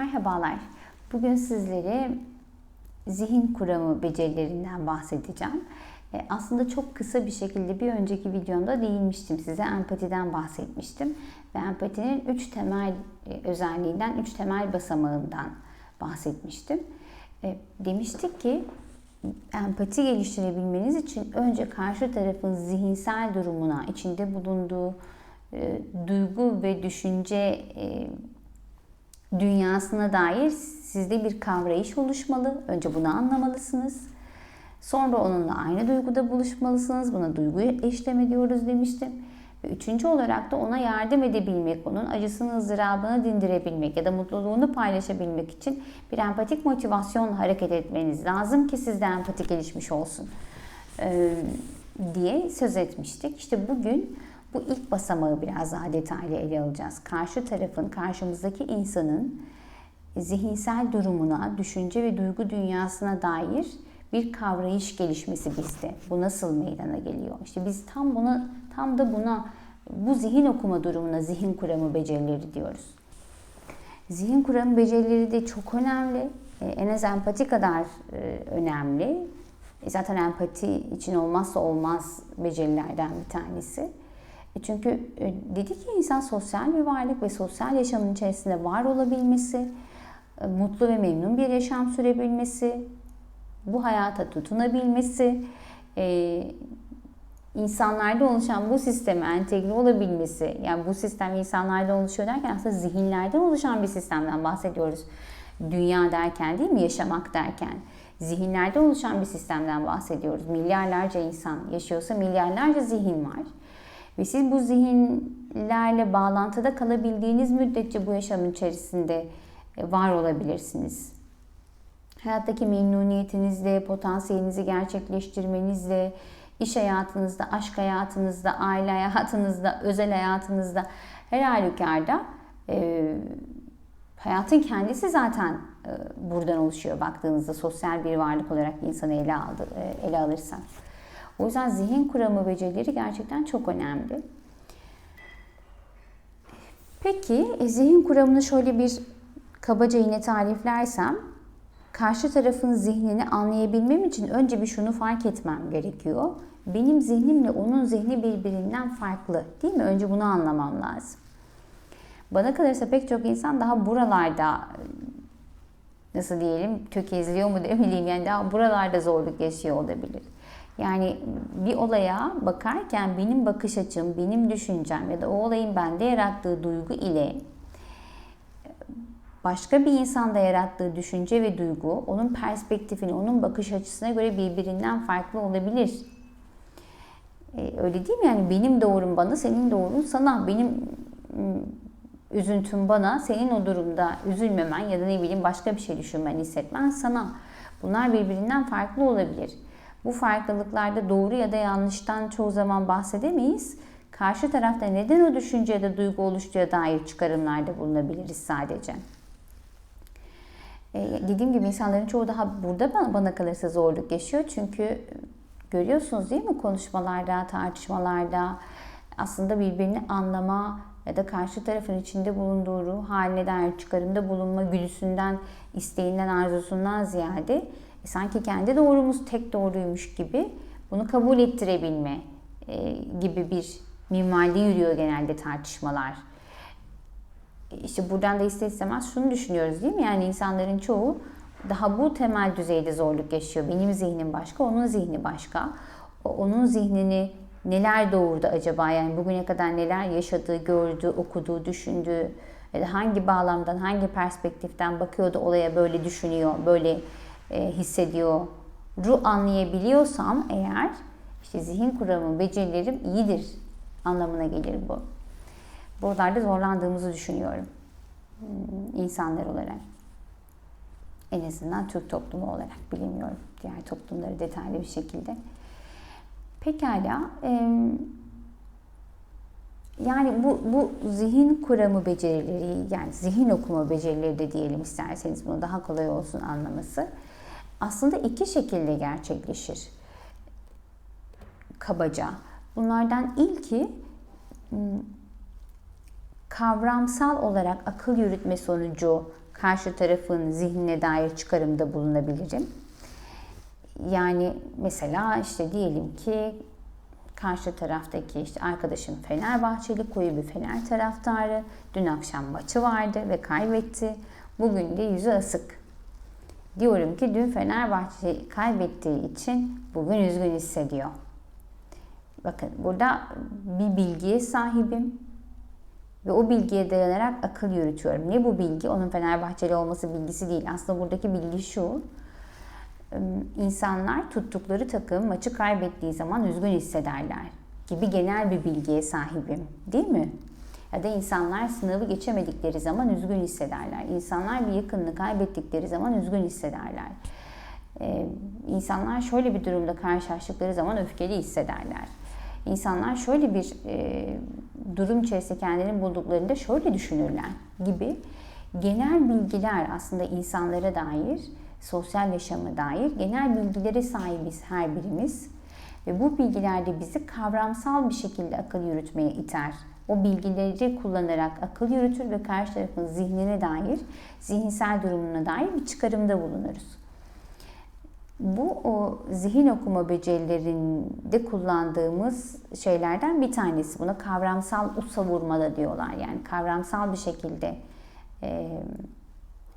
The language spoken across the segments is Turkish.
Merhabalar. Bugün sizlere zihin kuramı becerilerinden bahsedeceğim. E, Aslında çok kısa bir şekilde bir önceki videomda değinmiştim. Size empatiden bahsetmiştim. Ve empatinin üç temel e, özelliğinden, üç temel basamağından bahsetmiştim. E, Demiştik ki empati geliştirebilmeniz için önce karşı tarafın zihinsel durumuna, içinde bulunduğu duygu ve düşünce dünyasına dair sizde bir kavrayış oluşmalı. Önce bunu anlamalısınız. Sonra onunla aynı duyguda buluşmalısınız. Buna duyguyu eşleme diyoruz demiştim. Ve üçüncü olarak da ona yardım edebilmek, onun acısını, ızdırabını dindirebilmek ya da mutluluğunu paylaşabilmek için bir empatik motivasyonla hareket etmeniz lazım ki sizde empati gelişmiş olsun ee, diye söz etmiştik. İşte bugün bu ilk basamağı biraz daha detaylı ele alacağız. Karşı tarafın, karşımızdaki insanın zihinsel durumuna, düşünce ve duygu dünyasına dair bir kavrayış gelişmesi bizde. Bu nasıl meydana geliyor? İşte biz tam buna, tam da buna, bu zihin okuma durumuna zihin kuramı becerileri diyoruz. Zihin kuramı becerileri de çok önemli. Ee, En az empati kadar e, önemli. E, Zaten empati için olmazsa olmaz becerilerden bir tanesi. E, Çünkü e, dedik ki insan sosyal bir varlık ve sosyal yaşamın içerisinde var olabilmesi, e, mutlu ve memnun bir yaşam sürebilmesi, bu hayata tutunabilmesi, insanlarda oluşan bu sisteme entegre olabilmesi, yani bu sistem insanlarda oluşuyor derken aslında zihinlerden oluşan bir sistemden bahsediyoruz. Dünya derken değil mi? Yaşamak derken. Zihinlerden oluşan bir sistemden bahsediyoruz. Milyarlarca insan yaşıyorsa milyarlarca zihin var. Ve siz bu zihinlerle bağlantıda kalabildiğiniz müddetçe bu yaşamın içerisinde e, var olabilirsiniz. Hayattaki memnuniyetinizle, potansiyelinizi gerçekleştirmenizle, iş hayatınızda, aşk hayatınızda, aile hayatınızda, özel hayatınızda her halükarda e, hayatın kendisi zaten e, buradan oluşuyor baktığınızda sosyal bir varlık olarak insanı ele, aldı, e, ele alırsak. O yüzden zihin kuramı becerileri gerçekten çok önemli. Peki e, zihin kuramını şöyle bir kabaca yine tariflersem karşı tarafın zihnini anlayabilmem için önce bir şunu fark etmem gerekiyor. Benim zihnimle onun zihni birbirinden farklı değil mi? Önce bunu anlamam lazım. Bana kalırsa pek çok insan daha buralarda nasıl diyelim tökezliyor mu demeyeyim yani daha buralarda zorluk yaşıyor olabilir. Yani bir olaya bakarken benim bakış açım, benim düşüncem ya da o olayın bende yarattığı duygu ile başka bir insanda yarattığı düşünce ve duygu onun perspektifini, onun bakış açısına göre birbirinden farklı olabilir. Ee, öyle değil mi? Yani benim doğrum bana, senin doğrun sana. Benim ım, üzüntüm bana, senin o durumda üzülmemen ya da ne bileyim başka bir şey düşünmen, hissetmen sana. Bunlar birbirinden farklı olabilir. Bu farklılıklarda doğru ya da yanlıştan çoğu zaman bahsedemeyiz. Karşı tarafta neden o düşünce ya da duygu oluştuğuna dair çıkarımlarda bulunabiliriz sadece. Ee, dediğim gibi insanların çoğu daha burada bana, kalırsa zorluk yaşıyor. Çünkü görüyorsunuz değil mi konuşmalarda, tartışmalarda aslında birbirini anlama ya da karşı tarafın içinde bulunduğu ruh haline dair çıkarımda bulunma güdüsünden, isteğinden, arzusundan ziyade e, sanki kendi doğrumuz tek doğruymuş gibi bunu kabul ettirebilme e, gibi bir minvalde yürüyor genelde tartışmalar. İşte buradan da ister istemez şunu düşünüyoruz değil mi? Yani insanların çoğu daha bu temel düzeyde zorluk yaşıyor. Benim zihnim başka, onun zihni başka. Onun zihnini neler doğurdu acaba? Yani bugüne kadar neler yaşadığı, gördü, okuduğu, düşündüğü, da hangi bağlamdan, hangi perspektiften bakıyordu olaya böyle düşünüyor, böyle e, hissediyor. Ruh anlayabiliyorsam eğer işte zihin kuramı, becerilerim iyidir anlamına gelir bu. Buralarda zorlandığımızı düşünüyorum hmm, insanlar olarak. En azından Türk toplumu olarak bilemiyorum. Diğer toplumları detaylı bir şekilde. Pekala. Yani bu, bu zihin kuramı becerileri, yani zihin okuma becerileri de diyelim isterseniz bunu daha kolay olsun anlaması. Aslında iki şekilde gerçekleşir. Kabaca. Bunlardan ilki kavramsal olarak akıl yürütme sonucu karşı tarafın zihnine dair çıkarımda bulunabilirim. Yani mesela işte diyelim ki karşı taraftaki işte arkadaşım Fenerbahçeli, koyu bir Fener taraftarı. Dün akşam maçı vardı ve kaybetti. Bugün de yüzü asık. Diyorum ki dün Fenerbahçe kaybettiği için bugün üzgün hissediyor. Bakın burada bir bilgiye sahibim ve o bilgiye dayanarak akıl yürütüyorum. Ne bu bilgi? Onun Fenerbahçeli olması bilgisi değil. Aslında buradaki bilgi şu. İnsanlar tuttukları takım maçı kaybettiği zaman üzgün hissederler gibi genel bir bilgiye sahibim. Değil mi? Ya da insanlar sınavı geçemedikleri zaman üzgün hissederler. İnsanlar bir yakınını kaybettikleri zaman üzgün hissederler. Ee, insanlar şöyle bir durumda karşılaştıkları zaman öfkeli hissederler. İnsanlar şöyle bir e, durum içerisinde kendilerini bulduklarında şöyle düşünürler gibi genel bilgiler aslında insanlara dair, sosyal yaşama dair genel bilgilere sahibiz her birimiz. Ve bu bilgiler de bizi kavramsal bir şekilde akıl yürütmeye iter. O bilgileri kullanarak akıl yürütür ve karşı tarafın zihnine dair, zihinsel durumuna dair bir çıkarımda bulunuruz. Bu o zihin okuma becerilerinde kullandığımız şeylerden bir tanesi. Buna kavramsal usa vurma da diyorlar. Yani kavramsal bir şekilde e,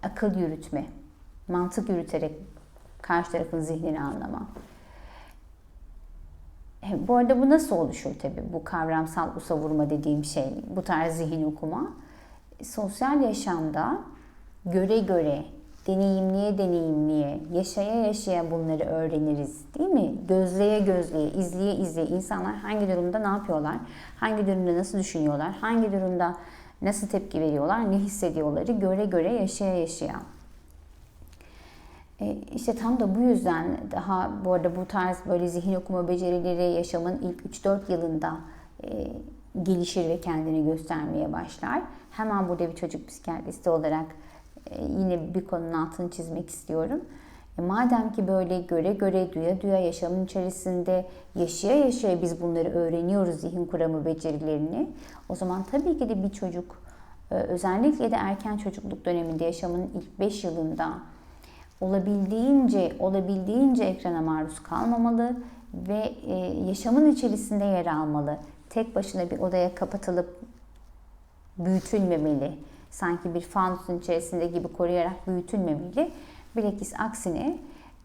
akıl yürütme, mantık yürüterek karşı tarafın zihnini anlama. Bu arada bu nasıl oluşur tabii bu kavramsal usa vurma dediğim şey, bu tarz zihin okuma. Sosyal yaşamda göre göre, deneyimliye deneyimliye, yaşaya yaşaya bunları öğreniriz değil mi? Gözleye gözleye, izleye izleye insanlar hangi durumda ne yapıyorlar, hangi durumda nasıl düşünüyorlar, hangi durumda nasıl tepki veriyorlar, ne hissediyorları göre göre yaşaya yaşaya. E, işte tam da bu yüzden daha bu arada bu tarz böyle zihin okuma becerileri yaşamın ilk 3-4 yılında e, gelişir ve kendini göstermeye başlar. Hemen burada bir çocuk psikiyatristi olarak e, yine bir konunun altını çizmek istiyorum. E, madem ki böyle göre göre, duya duya yaşamın içerisinde yaşaya yaşaya biz bunları öğreniyoruz zihin kuramı becerilerini. O zaman tabii ki de bir çocuk özellikle de erken çocukluk döneminde yaşamın ilk 5 yılında olabildiğince olabildiğince ekrana maruz kalmamalı ve e, yaşamın içerisinde yer almalı. Tek başına bir odaya kapatılıp büyütülmemeli. Sanki bir fanusun içerisinde gibi koruyarak büyütülmemeli. Bilakis aksine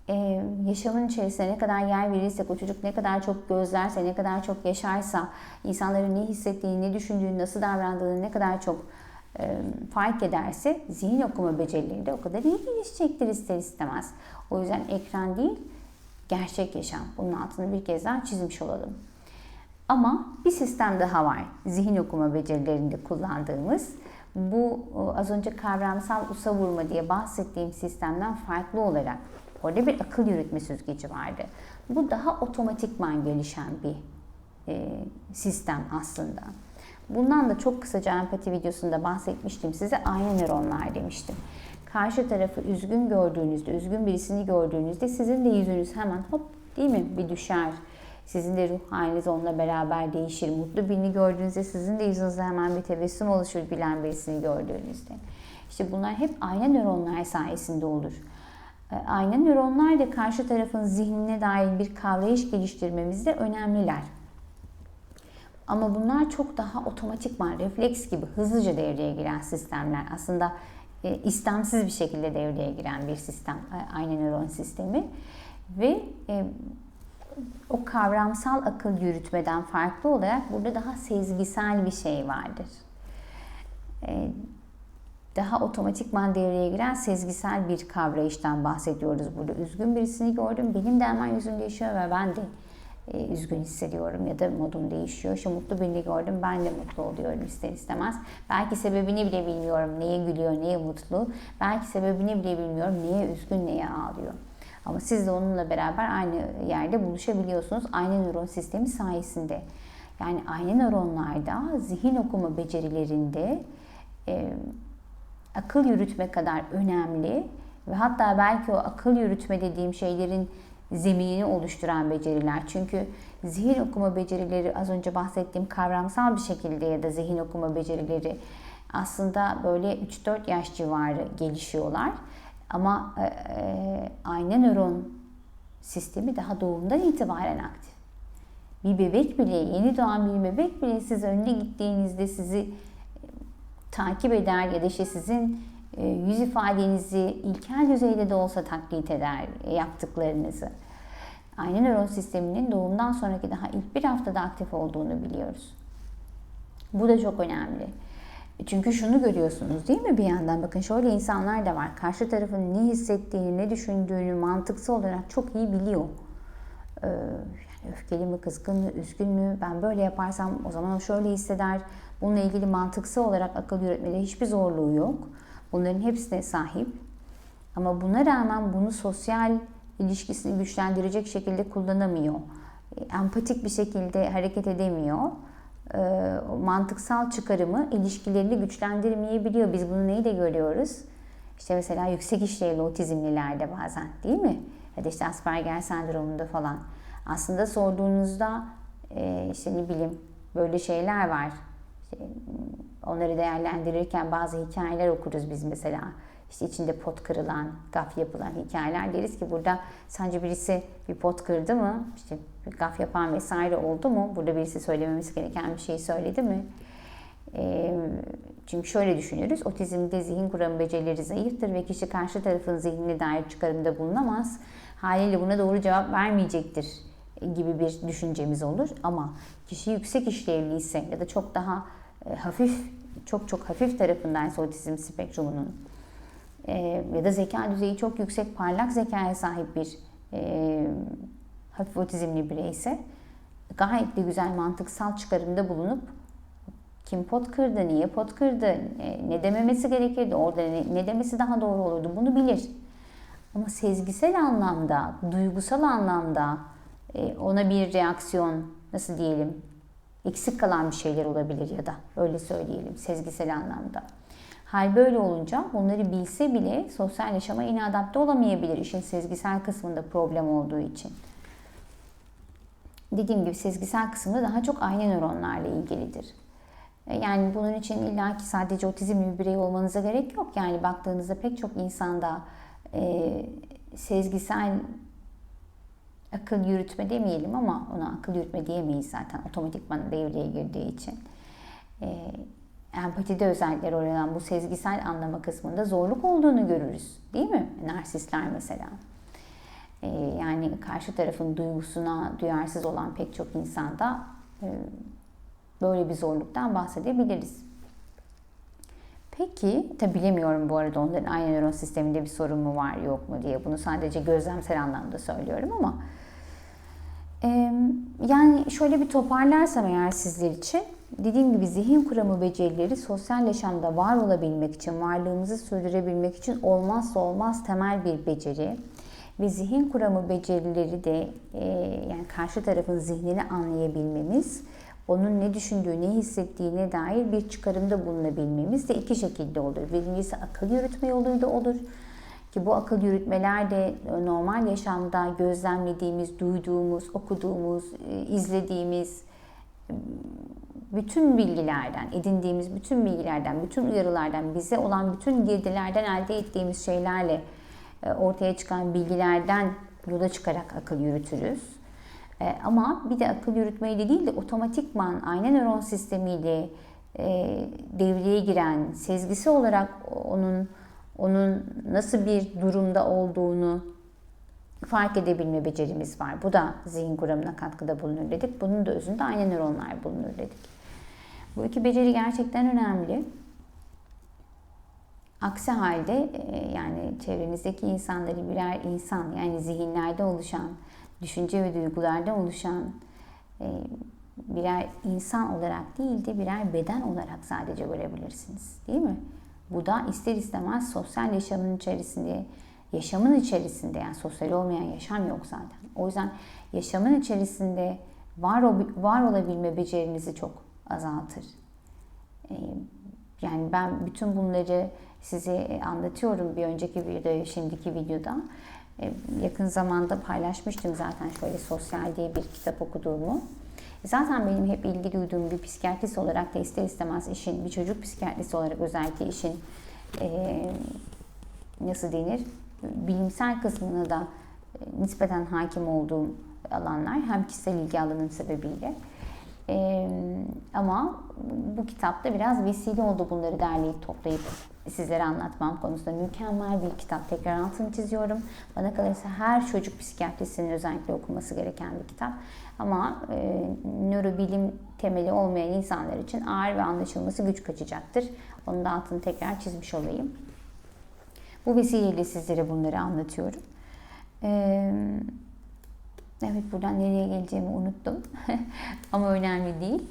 e, yaşamın içerisine ne kadar yer verirsek, o çocuk ne kadar çok gözlerse, ne kadar çok yaşarsa, insanların ne hissettiğini, ne düşündüğünü, nasıl davrandığını ne kadar çok fark ederse zihin okuma becerileri de o kadar iyi gelişecektir ister istemez. O yüzden ekran değil, gerçek yaşam. Bunun altını bir kez daha çizmiş olalım. Ama bir sistem daha var. Zihin okuma becerilerinde kullandığımız. Bu az önce kavramsal usa vurma diye bahsettiğim sistemden farklı olarak orada bir akıl yürütme süzgeci vardı. Bu daha otomatikman gelişen bir e, sistem aslında. Bundan da çok kısaca empati videosunda bahsetmiştim size ayna nöronlar demiştim. Karşı tarafı üzgün gördüğünüzde, üzgün birisini gördüğünüzde sizin de yüzünüz hemen hop değil mi bir düşer. Sizin de ruh haliniz onunla beraber değişir. Mutlu birini gördüğünüzde sizin de yüzünüzde hemen bir tebessüm oluşur bilen birisini gördüğünüzde. İşte bunlar hep ayna nöronlar sayesinde olur. Ee, ayna nöronlar da karşı tarafın zihnine dair bir kavrayış geliştirmemizde önemliler. Ama bunlar çok daha otomatikman, refleks gibi hızlıca devreye giren sistemler. Aslında e, istemsiz bir şekilde devreye giren bir sistem, e, ayna nöron sistemi. Ve e, o kavramsal akıl yürütmeden farklı olarak burada daha sezgisel bir şey vardır. E, daha otomatikman devreye giren sezgisel bir kavrayıştan bahsediyoruz burada. Üzgün birisini gördüm, benim de hemen yüzüm değişiyor ve ben de e, üzgün hissediyorum ya da modum değişiyor. İşte mutlu birini gördüm ben de mutlu oluyorum ister istemez. Belki sebebini bile bilmiyorum. Neye gülüyor, neye mutlu. Belki sebebini bile bilmiyorum. Neye üzgün, neye ağlıyor. Ama siz de onunla beraber aynı yerde buluşabiliyorsunuz. Aynı nöron sistemi sayesinde. Yani aynı nöronlarda zihin okuma becerilerinde e, akıl yürütme kadar önemli ve hatta belki o akıl yürütme dediğim şeylerin zeminini oluşturan beceriler. Çünkü zihin okuma becerileri az önce bahsettiğim kavramsal bir şekilde ya da zihin okuma becerileri aslında böyle 3-4 yaş civarı gelişiyorlar. Ama e, e, nöron sistemi daha doğumdan itibaren aktif. Bir bebek bile, yeni doğan bir bebek bile siz önüne gittiğinizde sizi e, takip eder ya da işte sizin yüz ifadenizi ilkel düzeyde de olsa taklit eder yaptıklarınızı. Ayna nöron sisteminin doğumdan sonraki daha ilk bir haftada aktif olduğunu biliyoruz. Bu da çok önemli. Çünkü şunu görüyorsunuz değil mi bir yandan? Bakın şöyle insanlar da var. Karşı tarafın ne hissettiğini, ne düşündüğünü mantıksal olarak çok iyi biliyor. Ee, yani öfkeli mi, kızgın mı, üzgün mü? Ben böyle yaparsam o zaman o şöyle hisseder. Bununla ilgili mantıksal olarak akıl yürütmede hiçbir zorluğu yok. Bunların hepsine sahip. Ama buna rağmen bunu sosyal ilişkisini güçlendirecek şekilde kullanamıyor. Empatik bir şekilde hareket edemiyor e, mantıksal çıkarımı ilişkilerini güçlendirmeyebiliyor. Biz bunu neyi görüyoruz? İşte mesela yüksek işlevli otizmlilerde bazen değil mi? Ya da işte Asperger sendromunda falan. Aslında sorduğunuzda e, işte ne bileyim böyle şeyler var. İşte, onları değerlendirirken bazı hikayeler okuruz biz mesela işte içinde pot kırılan, gaf yapılan hikayeler deriz ki burada sence birisi bir pot kırdı mı? İşte gaf yapan vesaire oldu mu? Burada birisi söylememiz gereken bir şeyi söyledi mi? E, çünkü şöyle düşünürüz. Otizmde zihin kuramı becerileri zayıftır ve kişi karşı tarafın zihnine dair çıkarımda bulunamaz. Haliyle buna doğru cevap vermeyecektir gibi bir düşüncemiz olur. Ama kişi yüksek işlevliyse ya da çok daha e, hafif, çok çok hafif tarafındaysa otizm spektrumunun e, ya da zeka düzeyi çok yüksek, parlak zekaya sahip bir e, hafif otizmli bireyse gayet de güzel mantıksal çıkarımda bulunup kim pot kırdı, niye pot kırdı, ne dememesi gerekirdi, orada ne, ne demesi daha doğru olurdu bunu bilir. Ama sezgisel anlamda, duygusal anlamda ona bir reaksiyon nasıl diyelim eksik kalan bir şeyler olabilir ya da öyle söyleyelim sezgisel anlamda. Hal böyle olunca bunları bilse bile sosyal yaşama yine olamayabilir işin sezgisel kısmında problem olduğu için. Dediğim gibi sezgisel kısmında daha çok ayna nöronlarla ilgilidir. E, yani bunun için illaki sadece otizmli bir birey olmanıza gerek yok. Yani baktığınızda pek çok insanda e, sezgisel akıl yürütme demeyelim ama ona akıl yürütme diyemeyiz zaten otomatikman devreye girdiği için. E, empatide özellikleri olan bu sezgisel anlama kısmında zorluk olduğunu görürüz. Değil mi? Narsistler mesela. Ee, yani karşı tarafın duygusuna duyarsız olan pek çok insanda e, böyle bir zorluktan bahsedebiliriz. Peki, tabi bilemiyorum bu arada onların aynı nöron sisteminde bir sorun mu var yok mu diye. Bunu sadece gözlemsel anlamda söylüyorum ama e, yani şöyle bir toparlarsam eğer sizler için Dediğim gibi zihin kuramı becerileri sosyal yaşamda var olabilmek için, varlığımızı sürdürebilmek için olmazsa olmaz temel bir beceri. Ve zihin kuramı becerileri de e, yani karşı tarafın zihnini anlayabilmemiz, onun ne düşündüğü, ne hissettiğine dair bir çıkarımda bulunabilmemiz de iki şekilde olur. Birincisi akıl yürütme yoluyla olur. Ki bu akıl yürütmeler de normal yaşamda gözlemlediğimiz, duyduğumuz, okuduğumuz, e, izlediğimiz bütün bilgilerden, edindiğimiz bütün bilgilerden, bütün uyarılardan, bize olan bütün girdilerden elde ettiğimiz şeylerle e, ortaya çıkan bilgilerden yola çıkarak akıl yürütürüz. E, ama bir de akıl yürütmeyle değil de otomatikman ayna nöron sistemiyle e, devreye giren, sezgisi olarak onun onun nasıl bir durumda olduğunu fark edebilme becerimiz var. Bu da zihin kuramına katkıda bulunur dedik. Bunun da özünde aynı nöronlar bulunur dedik. Bu iki beceri gerçekten önemli. Aksi halde e, yani çevrenizdeki insanları birer insan yani zihinlerde oluşan, düşünce ve duygularda oluşan e, birer insan olarak değil de birer beden olarak sadece görebilirsiniz. Değil mi? Bu da ister istemez sosyal yaşamın içerisinde, yaşamın içerisinde yani sosyal olmayan yaşam yok zaten. O yüzden yaşamın içerisinde var, var olabilme becerinizi çok azaltır. Ee, yani ben bütün bunları size anlatıyorum bir önceki videoda, şimdiki videoda. Ee, yakın zamanda paylaşmıştım zaten şöyle sosyal diye bir kitap okuduğumu. Zaten benim hep ilgi duyduğum bir psikiyatrist olarak da ister istemez işin, bir çocuk psikiyatristi olarak özellikle işin e, nasıl denir, bilimsel kısmına da e, nispeten hakim olduğum alanlar hem kişisel ilgi alanım sebebiyle. Ee, ama bu kitapta biraz vesile oldu bunları derleyip toplayıp sizlere anlatmam konusunda mükemmel bir kitap. Tekrar altını çiziyorum. Bana kalırsa her çocuk psikiyatrisinin özellikle okuması gereken bir kitap. Ama e, nörobilim temeli olmayan insanlar için ağır ve anlaşılması güç kaçacaktır. Onun da altını tekrar çizmiş olayım. Bu vesileyle sizlere bunları anlatıyorum. Ee, Evet buradan nereye geleceğimi unuttum. Ama önemli değil.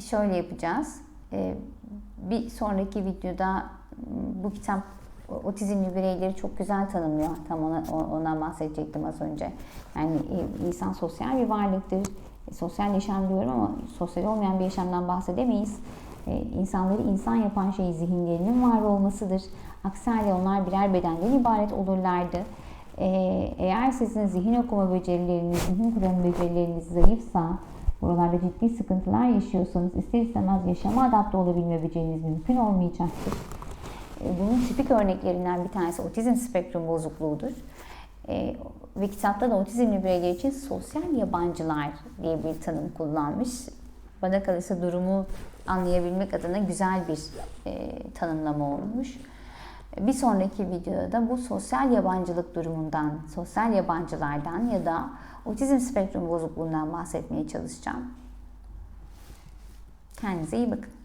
Şöyle yapacağız. Ee, bir sonraki videoda bu kitap otizmli bireyleri çok güzel tanımlıyor. Tam ona, ondan bahsedecektim az önce. Yani e, insan sosyal bir varlıktır. E, sosyal yaşam diyorum ama sosyal olmayan bir yaşamdan bahsedemeyiz. Ee, insanları insan yapan şey zihinlerinin var olmasıdır. Aksi halde onlar birer bedenden ibaret olurlardı. Ee, eğer sizin zihin okuma becerileriniz, zihin kuramı becerileriniz zayıfsa, buralarda ciddi sıkıntılar yaşıyorsanız ister istemez yaşama adapte olabilme beceriniz mümkün olmayacaktır. Ee, bunun tipik örneklerinden bir tanesi otizm spektrum bozukluğudur. Ee, ve kitapta da otizmli bireyler için sosyal yabancılar diye bir tanım kullanmış. Bana kalırsa durumu anlayabilmek adına güzel bir e, tanımlama olmuş. Bir sonraki videoda da bu sosyal yabancılık durumundan, sosyal yabancılardan ya da otizm spektrum bozukluğundan bahsetmeye çalışacağım. Kendinize iyi bakın.